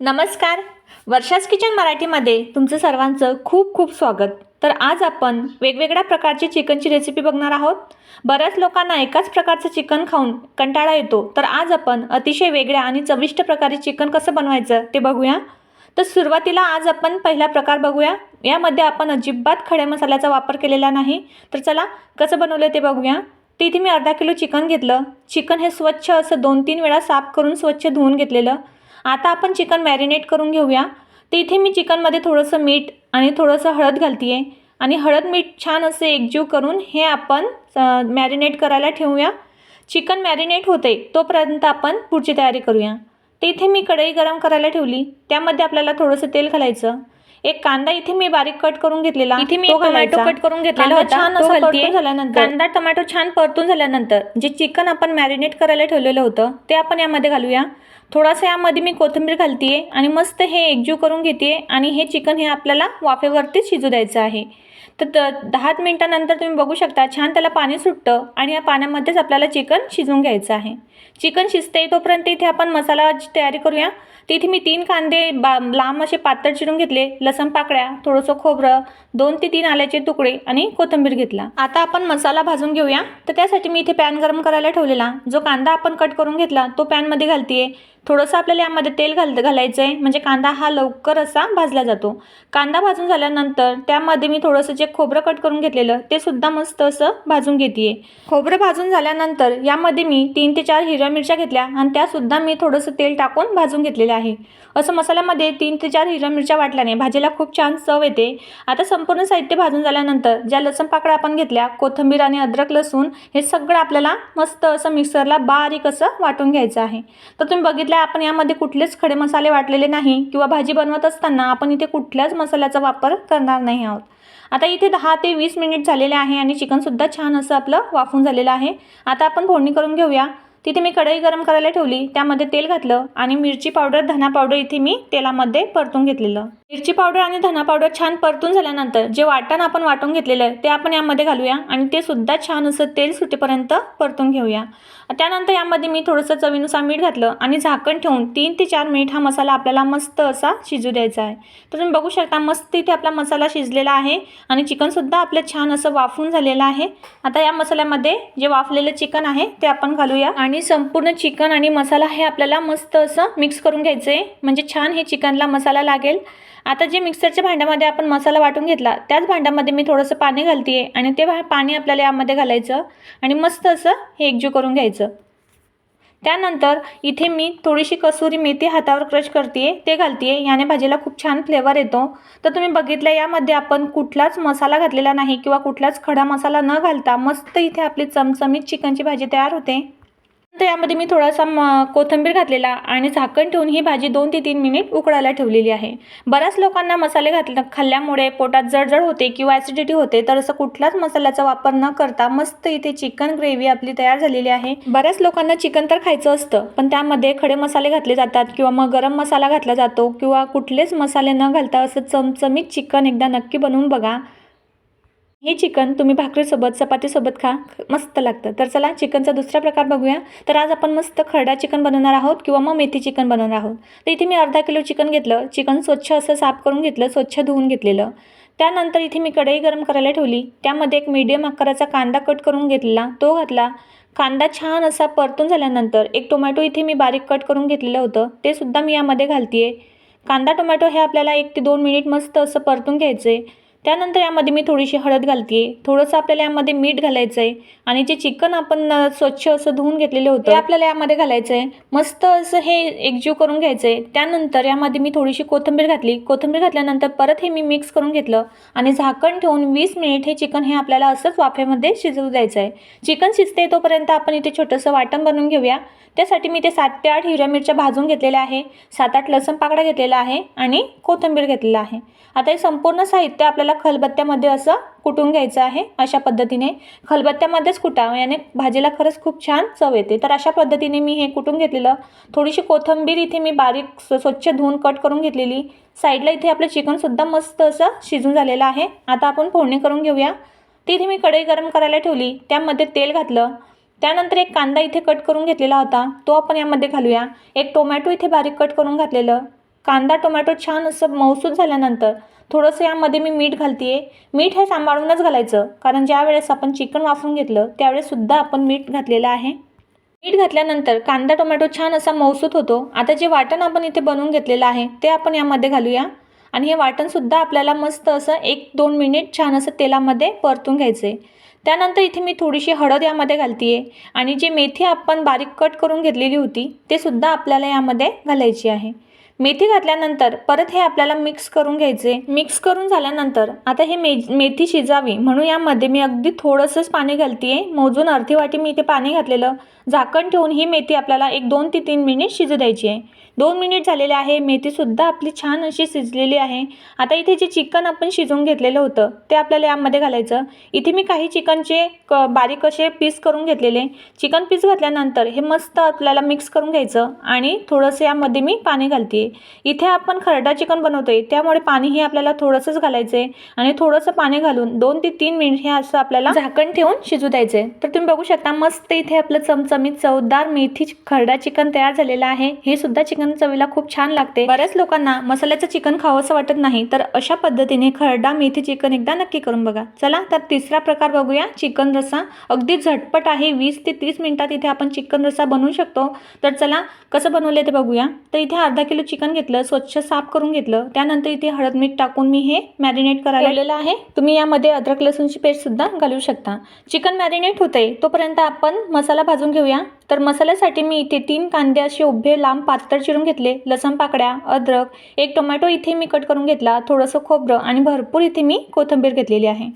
नमस्कार. वर्षास किचन मराठीमध्ये तुमचं सर्वांचं खूप खूप स्वागत. तर आज आपण वेगवेगळ्या प्रकारची चिकनची रेसिपी बघणार आहोत. बऱ्याच लोकांना एकाच प्रकारचं चिकन खाऊन कंटाळा येतो. तर आज आपण अतिशय वेगळ्या आणि चविष्ट प्रकारे चिकन कसं बनवायचं ते बघूया. तर सुरुवातीला आज आपण पहिला प्रकार बघूया. यामध्ये आपण अजिबात खड्या मसाल्याचा वापर केलेला नाही. तर चला कसं बनवलं ते बघूया. तर इथे मी अर्धा किलो चिकन घेतलं. चिकन हे स्वच्छ असं दोन तीन वेळा साफ करून स्वच्छ धुवून घेतलेलं. आता आपण चिकन मॅरिनेट करून घेऊया. तर इथे मी चिकनमध्ये थोडंसं मीठ आणि थोडंसं हळद घालते आहे आणि हळद मीठ छान असे एकजीव करून हे आपण मॅरिनेट करायला ठेवूया. चिकन मॅरिनेट होते तोपर्यंत आपण पुढची तयारी करूया. तर इथे मी कढई गरम करायला ठेवली. त्यामध्ये आपल्याला थोडंसं तेल घालायचं. एक कांदा इथे मी बारीक कट करून घेतलेला. इथे मी टोमॅटो. कट करून घेतलेला होता, छान तो असा घालतेय. परतून झाल्यानंतर. कांदा टोमॅटो छान परतून झाल्यानंतर जे चिकन आपण मॅरिनेट करायला ठेवलेलं होतं ते आपण यामध्ये घालूया. थोडासा यामध्ये मी कोथिंबीर घालते आणि मस्त हे एकजीव करून घेते आणि हे चिकन हे आपल्याला वाफेवरतीच शिजू द्यायचं आहे. तर दहा मिनटानंतर तुम्ही बघू शकता छान त्याला पाणी सुटतं आणि या पाण्यामध्येच आपल्याला चिकन शिजवून घ्यायचं आहे. चिकन शिजते तोपर्यंत इथे आपण मसालाची तयारी करूया. तिथे मी तीन कांदे बा लांब असे पातळ चिरून घेतले लसण पाकळ्या थोडंसं खोबरं दोन ते तीन आल्याचे तुकडे आणि कोथिंबीर घेतला. आता आपण मसाला भाजून घेऊया. तर त्यासाठी मी इथे पॅन गरम करायला ठेवलेला. जो कांदा आपण कट करून घेतला तो पॅनमध्ये घालते थोडंसं आपल्याला यामध्ये तेल घाल घालायचं आहे म्हणजे कांदा हा लवकर असा भाजला जातो. कांदा भाजून झाल्यानंतर त्यामध्ये मी थोडंसं जे खोबरं कट करून घेतलेलं ते सुद्धा मस्त असं भाजून घेते खोबरं भाजून झाल्यानंतर यामध्ये मी तीन ते चार हिरव्या मिरच्या घेतल्या आणि त्यासुद्धा मी थोडंसं तेल टाकून भाजून घेतलेलं आहे. असं मसाल्यामध्ये तीन ते चार हिरव्या मिरच्या वाटल्याने भाजीला खूप छान चव येते. आता संपूर्ण साहित्य भाजून झाल्यानंतर ज्या लसण पाकळ्या आपण घेतल्या कोथिंबीर आणि अद्रक लसूण हे सगळं आपल्याला मस्त असं मिक्सरला बारीक असं वाटून घ्यायचं आहे. तर तुम्ही सध्या आपण यामध्ये कुठलेच खडे मसाले वाटलेले नाही किंवा भाजी बनवत असताना आपण इथे कुठल्याच मसाल्याचा वापर करणार नाही आहोत. आता इथे दहा ते वीस मिनिट झालेले आहे आणि चिकनसुद्धा छान असं आपलं वाफून झालेलं आहे. आता आपण फोडणी करून घेऊया. तिथे मी कढई गरम करायला ठेवली. त्यामध्ये तेल घातलं आणि मिरची पावडर धना पावडर इथे मी तेलामध्ये परतून घेतलेलं. मिरची पावडर आणि धना पावडर छान परतून झाल्यानंतर जे वाटण आपण वाटून घेतलेलं आहे ते आपण यामध्ये घालूया आणि ते सुद्धा छान असं तेल सुटेपर्यंत परतून घेऊया. त्यानंतर यामध्ये मी थोडंसं चवीनुसार मीठ घातलं आणि झाकण ठेवून तीन ते चार मिनिट हा मसाला आपल्याला मस्त असा शिजू द्यायचा आहे. तर तुम्ही बघू शकता मस्त इथे आपला मसाला शिजलेला आहे आणि चिकनसुद्धा आपलं छान असं वाफून झालेलं आहे. आता या मसाल्यामध्ये जे वाफलेलं चिकन आहे ते आपण घालूया आणि संपूर्ण चिकन आणि मसाला हे आपल्याला मस्त असं मिक्स करून घ्यायचं आहे म्हणजे छान हे चिकनला मसाला लागेल. आता जे मिक्सरच्या भांड्यामध्ये आपण मसाला वाटून घेतला त्याच भांड्यामध्ये मी थोडंसं पाणी घालते आहे आणि ते पाणी आपल्याला यामध्ये घालायचं आणि मस्त असं हे एकजीव करून घ्यायचं. त्यानंतर इथे मी थोडीशी कसुरी मेथी हातावर क्रश करते ते घालते याने भाजीला खूप छान फ्लेवर येतो. तर तुम्ही बघितलं यामध्ये आपण कुठलाच मसाला घातलेला नाही किंवा कुठलाच खडा मसाला न घालता मस्त इथे आपली चमचमीत चिकनची भाजी तयार होते. तर यामध्ये मी थोडासा म कोथिंबीर घातलेला आणि झाकण ठेवून ही भाजी दोन ते तीन मिनिट उकडायला ठेवलेली आहे. बऱ्याच लोकांना मसाले घातले खाल्ल्यामुळे पोटात जळजळ होते किंवा ॲसिडिटी होते तर असं कुठलाच मसाल्याचा वापर न करता मस्त इथे चिकन ग्रेव्ही आपली तयार झालेली आहे. बऱ्याच लोकांना चिकन तर खायचं असतं पण त्यामध्ये खडे मसाले घातले जातात किंवा मग गरम मसाला घातला जातो किंवा कुठलेच मसाले न घालता असं चमचमीत चिकन एकदा नक्की बनवून बघा. हे चिकन तुम्ही भाकरीसोबत चपातीसोबत खा मस्त लागतं. तर चला चिकनचा दुसरा प्रकार बघूया. तर आज आपण मस्त खरडा चिकन बनवणार आहोत किंवा मग मेथी चिकन बनवणार आहोत. तर इथे मी अर्धा किलो चिकन घेतलं. चिकन स्वच्छ असं साफ करून घेतलं स्वच्छ धुवून घेतलेलं. त्यानंतर इथे मी कढई गरम करायला ठेवली. त्यामध्ये एक मीडियम आकाराचा कांदा कट करून घेतलेला. तो घातला. कांदा छान असा परतून झाल्यानंतर एक टोमॅटो इथे मी बारीक कट करून घेतलेलं होतं. ते सुद्धा मी यामध्ये घालते कांदा टोमॅटो हे आपल्याला एक ते दोन मिनिट मस्त असं परतून घ्यायचं आहे त्यानंतर यामध्ये मी थोडीशी हळद घालते थोडंसं आपल्याला यामध्ये मीठ घालायचं आहे आणि जे चिकन आपण स्वच्छ असं धुवून घेतलेलं होतं ते आपल्याला यामध्ये घालायचं आहे मस्त असं हे एकजीव करून घ्यायचं आहे त्यानंतर यामध्ये मी थोडीशी कोथिंबीर घातली. कोथिंबीर घातल्यानंतर परत हे मी मिक्स करून घेतलं आणि झाकण ठेवून वीस मिनिट हे चिकन हे आपल्याला असंच वाफेमध्ये शिजवू द्यायचं आहे चिकन शिजते तोपर्यंत आपण इथे छोटंसं वाटण बनवून घेऊया. त्यासाठी मी ते सात ते आठ हिरव्या मिरच्या भाजून घेतलेल्या आहे. सात आठ लसण पाकळा घेतलेला आहे आणि कोथिंबीर घेतलेला आहे. आता हे संपूर्ण साहित्य आपल्याला खलबत्त्यामध्ये असं कुटून घ्यायचं आहे अशा पद्धतीने. खलबत्त्यामध्येच कुटावं याने भाजीला खरंच खूप छान चव येते. तर अशा पद्धतीने मी हे कुटून घेतलेलं. थोडीशी कोथिंबीर इथे मी बारीक स्वच्छ धुवून कट करून घेतलेली. साईडला इथे आपलं चिकनसुद्धा मस्त असं शिजून झालेलं आहे. आता आपण फोडणी करून घेऊया. तिथे मी कढई गरम करायला ठेवली. त्यामध्ये तेल घातलं. त्यानंतर एक कांदा इथे कट करून घेतलेला होता. तो आपण यामध्ये घालूया. एक टोमॅटो इथे बारीक कट करून घातलेलं. कांदा टोमॅटो छान असं मौसूद झाल्यानंतर थोडंसं यामध्ये मी मीठ घालते आहे मीठ हे सांभाळूनच घालायचं. कारण ज्या वेळेस आपण चिकन वाफून घेतलं त्यावेळेससुद्धा आपण मीठ घातलेलं आहे. मीठ घातल्यानंतर कांदा टोमॅटो छान असा मौसूत होतो. आता जे वाटण आपण इथे बनवून घेतलेलं आहे ते आपण यामध्ये घालूया. आणि हे वाटणसुद्धा आपल्याला मस्त असं एक दोन मिनिट छान असं तेलामध्ये परतून घ्यायचं आहे त्यानंतर इथे मी थोडीशी हळद यामध्ये घालते आहे आणि जी मेथी आपण बारीक कट करून घेतलेली होती ते सुद्धा आपल्याला यामध्ये घालायची आहे. मेथी घातल्यानंतर परत हे आपल्याला मिक्स करून घ्यायचे. मिक्स करून झाल्यानंतर आता हे मे मेथी शिजावी. म्हणून यामध्ये मी अगदी थोडंसंच पाणी घालते आहे मोजून अर्धी वाटी मी इथे पाणी घातलेलं. झाकण ठेवून ही मेथी आपल्याला एक दोन ते तीन मिनिट शिजू द्यायची आहे. दोन मिनिट झालेले आहे. मेथीसुद्धा आपली छान अशी शिजलेली आहे. आता इथे जे चिकन आपण शिजवून घेतलेलं होतं ते आपल्याला यामध्ये घालायचं. इथे मी काही चिकनचे क बारीक असे पीस करून घेतलेले. चिकन पीस घातल्यानंतर हे मस्त आपल्याला मिक्स करून घ्यायचं आणि थोडंसं यामध्ये मी पाणी घालते. इथे आपण खरडा चिकन बनवतो आहे त्यामुळे पाणी हे आपल्याला थोडंसंच घालायचं आहे आणि थोडंसं पाणी घालून दोन ते तीन मिनिट हे असं आपल्याला झाकण ठेवून शिजू द्यायचं आहे तर तुम्ही बघू शकता मस्त इथे आपलं चमचमीत चवदार मेथी खरडा चिकन तयार झालेलं आहे. हे सुद्धा चिकन चवीला खूप छान लागते. बऱ्याच लोकांना मसाल्याचं चिकन खावंसं वाटत नाही तर अशा पद्धतीने खरडा मेथी चिकन एकदा नक्की करून बघा. चला तर तिसरा प्रकार बघूया. चिकन रस्सा अगदी झटपट आहे. वीस ते तीस मिनिटात इथे आपण चिकन रस्सा बनवू शकतो. तर चला कसं बनवलं ते बघूया. तर इथे अर्धा किलो चिकन घेतलं स्वच्छ साफ करून घेतलं. त्यानंतर इथे हळद मीठ टाकून मी हे मॅरिनेट करायला आहे. तुम्ही यामध्ये अद्रक लसूणची पेस्ट सुद्धा घालू शकता. चिकन मॅरिनेट होते तोपर्यंत आपण मसाला भाजून घेऊया. तर मसाल्यासाठी मी इथे तीन कांदे असे उभे लांब पातळ चिरून घेतले. लसण पाकड्या अद्रक एक टोमॅटो इथे मी कट करून घेतला. थोडंसं खोबरं आणि भरपूर इथे मी कोथिंबीर घेतलेली आहे.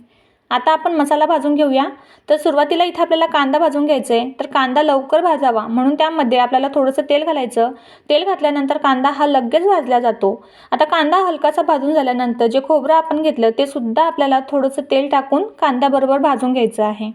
आता आपण मसाला भाजून घेऊया. तर सुरुवातीला इथे आपल्याला कांदा भाजून घ्यायचा आहे तर कांदा लवकर भाजावा. म्हणून त्यामध्ये आपल्याला थोडंसं तेल घालायचं. तेल घातल्यानंतर कांदा हा लगेच भाजला जातो. आता कांदा हलकासा भाजून झाल्यानंतर जे खोबरं आपण घेतलं ते सुद्धा आपल्याला थोडंसं तेल टाकून कांद्याबरोबर भाजून घ्यायचं आहे.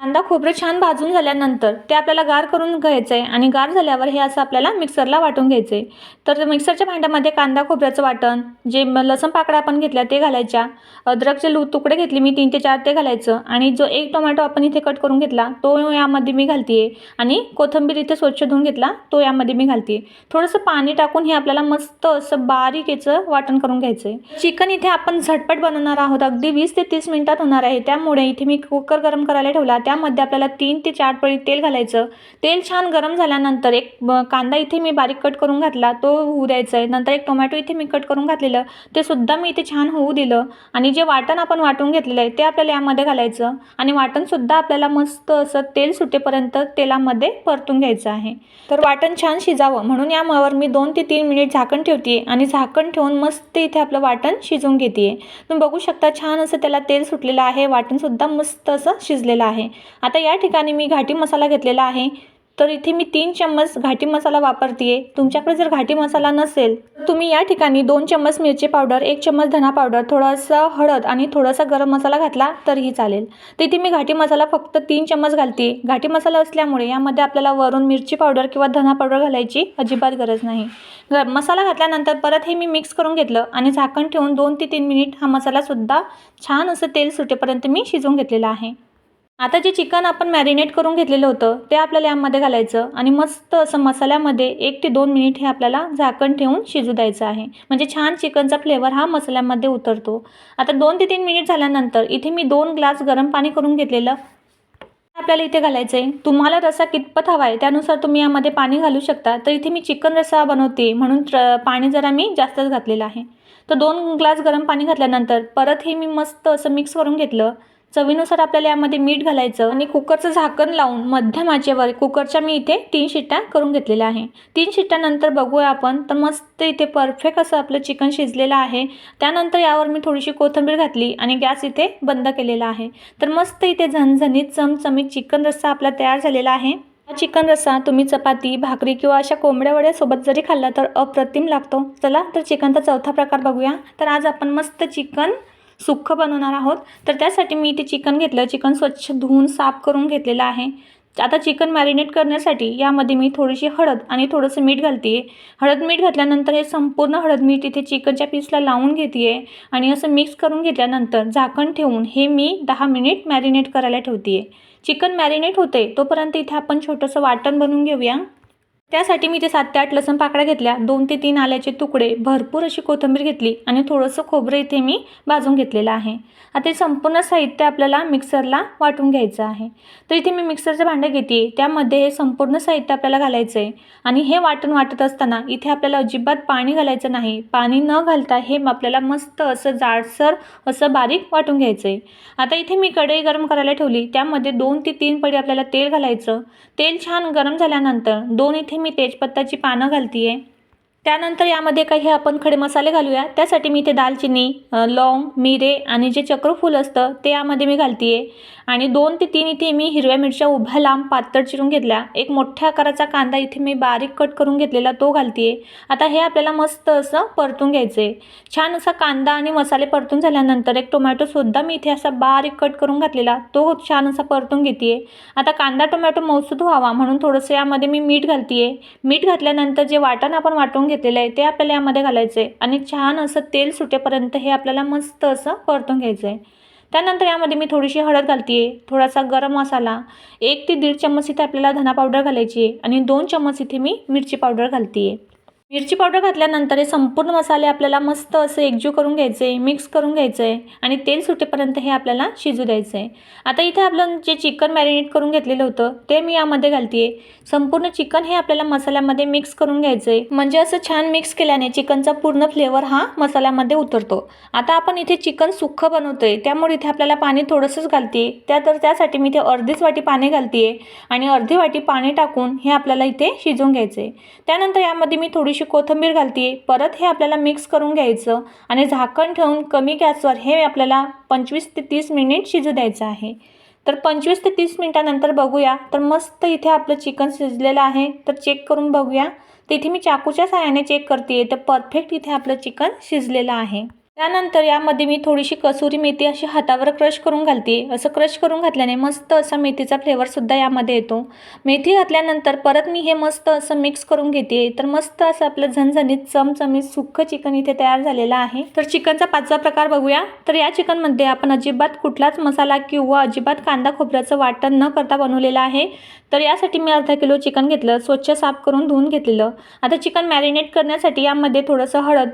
कांदा खोबरं छान भाजून झाल्यानंतर ते आपल्याला गार करून घ्यायचं आहे आणि गार झाल्यावर हे असं आपल्याला मिक्सरला वाटून घ्यायचं आहे तर मिक्सरच्या भांड्यामध्ये कांदा खोबऱ्याचं वाटण जे लसण पाकळ्या आपण घेतल्या ते घालायच्या. अद्रकचे लू तुकडे घेतले मी तीन ते चार ते घालायचं. आणि जो एक टोमॅटो आपण इथे कट करून घेतला तो यामध्ये मी घालते आणि कोथिंबीर इथे स्वच्छ धुवून घेतला तो यामध्ये मी घालते थोडंसं पाणी टाकून हे आपल्याला मस्त असं बारीक याचं वाटण करून घ्यायचं आहे चिकन इथे आपण झटपट बनवणार आहोत. अगदी वीस ते तीस मिनिटात होणार आहे. त्यामुळे इथे मी कुकर गरम करायला ठेवला. त्यामध्ये आपल्याला तीन ते चार पळी तेल घालायचं. तेल छान गरम झाल्यानंतर एक ब- कांदा इथे मी बारीक कट करून घातला तो होऊ द्यायचा आहे नंतर एक टोमॅटो इथे मी कट करून घातलेलं ते सुद्धा मी इथे छान होऊ दिलं. आणि जे वाटण आपण वाटून घेतलेलं आहे ते आपल्याला यामध्ये घालायचं. आणि वाटणसुद्धा आपल्याला मस्त असं तेल सुटेपर्यंत तेलामध्ये परतून घ्यायचं आहे. तर वाटण छान शिजावं. म्हणून यावर मी दोन ते तीन मिनिट झाकण ठेवते आणि झाकण ठेवून मस्त इथे आपलं वाटण शिजवून घेते तुम्ही बघू शकता छान असं त्याला तेल सुटलेलं आहे. वाटणसुद्धा मस्त असं शिजलेलं आहे. आता या ठिकाणी मी घाटी मसाला घेतलेला आहे. तर इथे मी तीन चम्मच घाटी मसाला वापरते तुमच्याकडे जर घाटी मसाला नसेल तर तुम्ही या ठिकाणी दोन चम्मच मिरची पावडर एक चम्मच धना पावडर थोडासा हळद आणि थोडासा गरम मसाला घातला तरीही चालेल. तर इथे मी घाटी मसाला फक्त तीन चम्मच घालते घाटी मसाला असल्यामुळे यामध्ये आपल्याला वरून मिरची पावडर किंवा धना पावडर घालायची अजिबात गरज नाही. ग मसाला घातल्यानंतर परत हे मी मिक्स करून घेतलं आणि झाकण ठेवून दोन ते तीन मिनिट हा मसालासुद्धा छान असं तेल सुटेपर्यंत मी शिजवून घेतलेला आहे. आता जे चिकन आपण मॅरिनेट करून घेतलेलं होतं ते आपल्याला यामध्ये घालायचं आणि मस्त असं मसाल्यामध्ये एक ते दोन मिनिट हे आपल्याला झाकण ठेवून शिजू द्यायचं आहे. म्हणजे छान चिकनचा फ्लेवर हा मसाल्यामध्ये उतरतो. आता दोन ते तीन मिनिट झाल्यानंतर इथे मी दोन ग्लास गरम पाणी करून घेतलेलं. आपल्याला इथे घालायचं आहे तुम्हाला रसा कितपत हवा आहे त्यानुसार तुम्ही यामध्ये पाणी घालू शकता. तर इथे मी चिकन रसा बनवते म्हणून पाणी जरा मी जास्तच घातलेलं आहे. तर दोन ग्लास गरम पाणी घातल्यानंतर परत हे मी मस्त असं मिक्स करून घेतलं. चवीनुसार आपल्याला यामध्ये मीठ घालायचं आणि कुकरचं झाकण लावून मध्यम आचेवर कुकरच्या मी इथे तीन शिट्ट्या करून घेतलेल्या आहे. तीन शिट्ट्यानंतर बघूया आपण. तर मस्त इथे परफेक्ट असं आपलं चिकन शिजलेलं आहे. त्यानंतर यावर मी थोडीशी कोथिंबीर घातली आणि गॅस इथे बंद केलेला आहे. तर मस्त इथे झणझणीत चमचमीत चिकन रस्सा आपला तयार झालेला आहे. हा चिकन रस्सा तुम्ही चपाती भाकरी किंवा अशा कोंबड्या वड्यासोबत जरी खाल्ला तर अप्रतिम लागतो. चला तर चिकनचा चौथा प्रकार बघूया. तर आज आपण मस्त चिकन सुक्कं बनवणार आहोत. तर त्यासाठी मी इथे चिकन घेतलं. चिकन स्वच्छ धुवून साफ करून घेतलेलं आहे. आता चिकन मॅरिनेट करण्यासाठी यामध्ये मी थोडीशी हळद आणि थोडंसं मीठ घालते हळद मीठ घातल्यानंतर हे संपूर्ण हळद मीठ इथे चिकनच्या पीसला लावून घेते आणि असं मिक्स करून घेतल्यानंतर झाकण ठेवून हे मी दहा मिनिट मॅरिनेट करायला ठेवते चिकन मॅरिनेट होते तोपर्यंत इथे आपण छोटंसं वाटण बनवून घेऊया. त्यासाठी मी ते सात ते आठ लसण पाकळ्या घेतल्या. दोन ते तीन आल्याचे तुकडे भरपूर अशी कोथिंबीर घेतली आणि थोडंसं खोबरं इथे मी भाजून घेतलेलं आहे. आता हे संपूर्ण साहित्य आपल्याला मिक्सरला वाटून घ्यायचं आहे. तर इथे मी मिक्सरचं भांडं घेते. त्यामध्ये हे संपूर्ण साहित्य आपल्याला घालायचं आहे आणि हे वाटण वाटत असताना इथे आपल्याला अजिबात पाणी घालायचं नाही. पाणी न घालता हे आपल्याला मस्त असं जाडसर असं बारीक वाटून घ्यायचं आहे आता इथे मी कढई गरम करायला ठेवली. त्यामध्ये दोन ते तीन पडी आपल्याला तेल घालायचं. तेल छान गरम झाल्यानंतर दोन इथे मी तेजपत्ताची पानं घालते आहे त्यानंतर यामध्ये काही आपण खडे मसाले घालूया. त्यासाठी मी इथे दालचिनी लौंग मिरे आणि जे चक्रफूल असतं ते यामध्ये मी घालते आहे आणि दोन ते तीन इथे मी हिरव्या मिरच्या उभ्या लांब पातळ चिरून घेतल्या. एक मोठ्या आकाराचा कांदा इथे मी बारीक कट करून घेतलेला तो घालते आहे आता हे आपल्याला मस्त असं परतून घ्यायचं आहे छान असा कांदा आणि मसाले परतून झाल्यानंतर एक टोमॅटोसुद्धा मी इथे असा बारीक कट करून घातलेला. तो छान असा परतून घेते आहे आता कांदा टोमॅटो मौसूद व्हावा म्हणून थोडंसं यामध्ये मी मीठ घालते आहे मीठ घातल्यानंतर जे वाटण आपण वाटून घेतलेलं आहे ते आपल्याला यामध्ये घालायचं आहे आणि छान असं तेल सुटेपर्यंत हे आपल्याला मस्त असं परतून घ्यायचं आहे त्यानंतर यामध्ये मी थोडीशी हळद घालते आहे थोडासा गरम मसाला एक ते दीड चम्मच इथे आपल्याला धना पावडर घालायची आहे आणि दोन चम्मच इथे मी मिरची पावडर घालते आहे मिरची पावडर घातल्यानंतर हे संपूर्ण मसाले आपल्याला मस्त असं एकजीव करून घ्यायचे आहे मिक्स करून घ्यायचं आहे आणि तेल सुटेपर्यंत हे आपल्याला शिजू द्यायचं. आहे आता इथे आपलं जे चिकन मॅरिनेट करून घेतलेलं होतं ते मी यामध्ये घालते आहे संपूर्ण चिकन हे आपल्याला मसाल्यामध्ये मिक्स करून घ्यायचं. आहे म्हणजे असं छान मिक्स केल्याने चिकनचा पूर्ण फ्लेवर हा मसाल्यामध्ये उतरतो. आता आपण इथे चिकन सुक्खं बनवतो आहे त्यामुळे इथे आपल्याला पाणी थोडंसंच घालते त्या तर त्यासाठी मी इथे अर्धीच वाटी पाणी घालते आहे आणि अर्धी वाटी पाणी टाकून हे आपल्याला इथे शिजवून घ्यायचं. आहे त्यानंतर यामध्ये मी थोडीशी कोथिंबीर घालते आहे परत हे आपल्याला मिक्स करून घ्यायचं आणि झाकण ठेवून कमी गॅसवर हे आपल्याला पंचवीस ते तीस मिनिट शिजू द्यायचं आहे. तर पंचवीस ते तीस मिनटानंतर बघूया. तर मस्त इथे आपलं चिकन शिजलेलं आहे. तर चेक करून बघूया. तर इथे मी चाकूच्या साहाय्याने चेक करते तर परफेक्ट इथे आपलं चिकन शिजलेलं आहे. त्यानंतर यामध्ये मी थोडीशी कसुरी मेथी अशी हातावर क्रश करून घालते. असं क्रश करून घातल्याने मस्त असा मेथीचा फ्लेवरसुद्धा यामध्ये येतो. मेथी घातल्यानंतर परत मी हे मस्त असं मिक्स करून घेते. तर मस्त असं आपलं झणझणीत चमचमीत सुक्कं चिकन इथे तयार झालेलं आहे. तर चिकनचा पाचवा प्रकार बघूया. तर या चिकनमध्ये आपण अजिबात कुठलाच मसाला किंवा अजिबात कांदा खोबऱ्याचं वाटण न करता बनवलेलं आहे. तर यासाठी मी अर्धा किलो चिकन घेतलं. स्वच्छ साफ करून धुवून घेतलेलं. आता चिकन मॅरिनेट करण्यासाठी यामध्ये थोडंसं हळद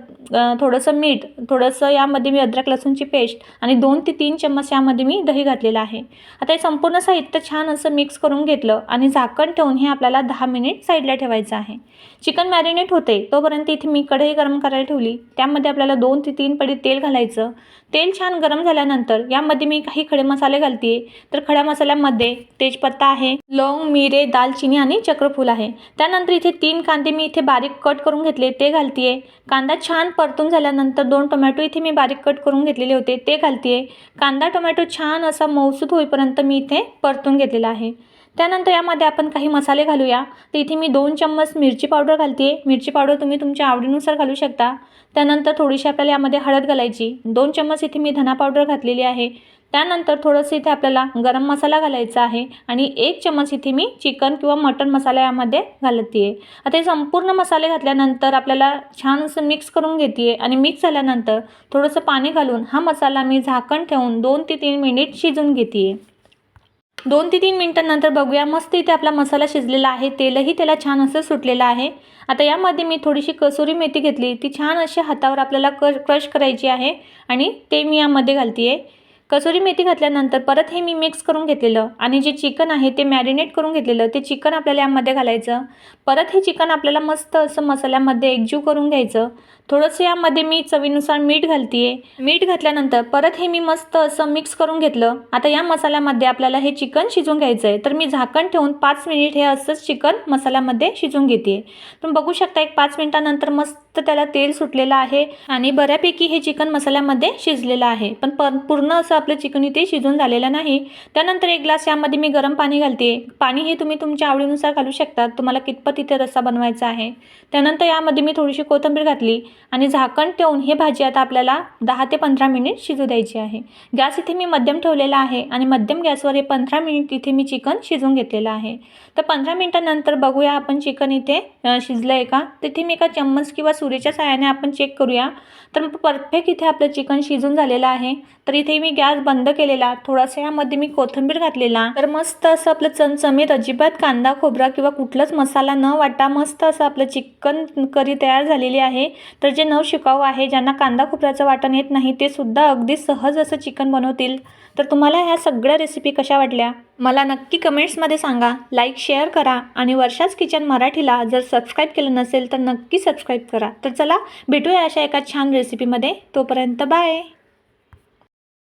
थोडंसं मीठ थोडंसं यामध्ये मी अद्रक लसूणची पेस्ट आणि दोन ते तीन चम्मच यामध्ये मी दही घातलेलं आहे. आता हे संपूर्ण साहित्य छान असं मिक्स करून घेतलं आणि झाकण ठेवून हे आपल्याला दहा मिनिट साईडला ठेवायचं आहे. चिकन मॅरिनेट होते तोपर्यंत इथे मी कढई गरम करायला ठेवली. त्यामध्ये आपल्याला दोन ते तीन पडी तेल घालायचं. तेल छान गरम झाल्यानंतर यामध्ये मी काही खडे मसाले घालते तर खड्या मसाल्यामध्ये तेजपत्ता आहे लवंग मिरे दालचिनी आणि चक्रफूल आहे. त्यानंतर इथे तीन कांदे मी इथे बारीक कट करून घेतले ते घालते कांदा छान परतून झाल्यानंतर दोन टोमॅटो इथे मी बारीक कट करून घेतलेले होते ते घालते कांदा टोमॅटो छान असा मौसूद होईपर्यंत मी इथे परतून घेतलेला आहे. त्यानंतर यामध्ये आपण काही मसाले घालूया. तर इथे मी दोन चम्मच मिरची पावडर घालते मिरची पावडर तुम्ही तुमच्या आवडीनुसार घालू शकता. त्यानंतर थोडीशी आपल्याला यामध्ये हळद घालायची. दोन चम्मच इथे मी धना पावडर घातलेली आहे. त्यानंतर थोडंसं इथे आपल्याला गरम मसाला घालायचा आहे आणि एक चम्मच इथे मी चिकन किंवा मटन मसाला यामध्ये घालते आहे आता हे संपूर्ण मसाले घातल्यानंतर आपल्याला छान असं मिक्स करून घेते आहे आणि मिक्स झाल्यानंतर थोडंसं पाणी घालून हा मसाला मी झाकण ठेवून दोन ते तीन मिनिट शिजून घेते आहे दोन ते तीन मिनटांनंतर बघूया. मस्त इथे आपला मसाला शिजलेला आहे. तेलही त्याला छान असं सुटलेलं आहे. आता यामध्ये मी थोडीशी कसुरी मेथी घेतली. ती छान अशी हातावर आपल्याला क क्रश करायची आहे आणि ते मी यामध्ये घालते आहे कसुरी मेथी घातल्यानंतर परत हे मी मिक्स करून घेतलेलं आणि जे चिकन आहे ते मॅरिनेट करून घेतलेलं ते चिकन आपल्याला यामध्ये घालायचं. परत हे चिकन आपल्याला मस्त असं मसाल्यामध्ये एकजीव करून घ्यायचं. थोडंसं यामध्ये मी चवीनुसार मीठ घालते आहे मीठ घातल्यानंतर परत हे मी मस्त असं मिक्स करून घेतलं. आता या मसाल्यामध्ये आपल्याला हे चिकन शिजवून घ्यायचं आहे तर मी झाकण ठेवून पाच मिनिट हे असंच चिकन मसाल्यामध्ये शिजवून घेते तुम्ही बघू शकता एक पाच मिनिटानंतर मस्त त्याला तेल सुटलेलं आहे आणि बऱ्यापैकी हे चिकन मसाल्यामध्ये शिजलेलं आहे. पण पूर्ण असं आपलं चिकन इथे शिजून झालेलं नाही. त्यानंतर एक ग्लास यामध्ये मी गरम पाणी घालते. पाणी हे तुम्ही तुमच्या आवडीनुसार घालू शकता. तुम्हाला कितपत इथे रस्सा बनवायचा आहे. त्यानंतर यामध्ये मी थोडीशी कोथिंबीर घातली आणि झाकण ठेवून हे भाजी आता आपल्याला दहा ते पंधरा मिनिट शिजू द्यायची आहे. गॅस इथे मी मध्यम ठेवलेला आहे आणि मध्यम गॅसवर हे पंधरा मिनिट इथे मी चिकन शिजवून घेतलेलं आहे. तर पंधरा मिनिटानंतर बघूया आपण चिकन इथे शिजलं आहे का? तिथे मी एका चम्मच किंवा सुरीच्या साहाय्याने आपण चेक करूया. तर परफेक्ट इथे आपलं चिकन शिजून झालेलं आहे. तर इथे मी गॅस बंद केलेला थोडासा यामध्ये मी कोथिंबीर घातलेला. तर मस्त असं आपलं चमचमीत अजिबात कांदा खोबरा किंवा कुठलाच मसाला न वाटा मस्त असं आपलं चिकन करी तयार झालेली आहे. तर जे नव शिकाऊ आहे ज्यांना कांदा खोबऱ्याचं वाटण येत नाही ते सुद्धा अगदी सहज असं चिकन बनवतील. तर तुम्हाला ह्या सगळ्या रेसिपी कशा वाटल्या? मला नक्की कमेंट्समध्ये सांगा. लाईक शेअर करा. आणि वर्षाच किचन मराठीला जर सबस्क्राईब केलं नसेल तर नक्की सबस्क्राईब करा. तर चला भेटूया अशा एका छान रेसिपीमध्ये तोपर्यंत बाय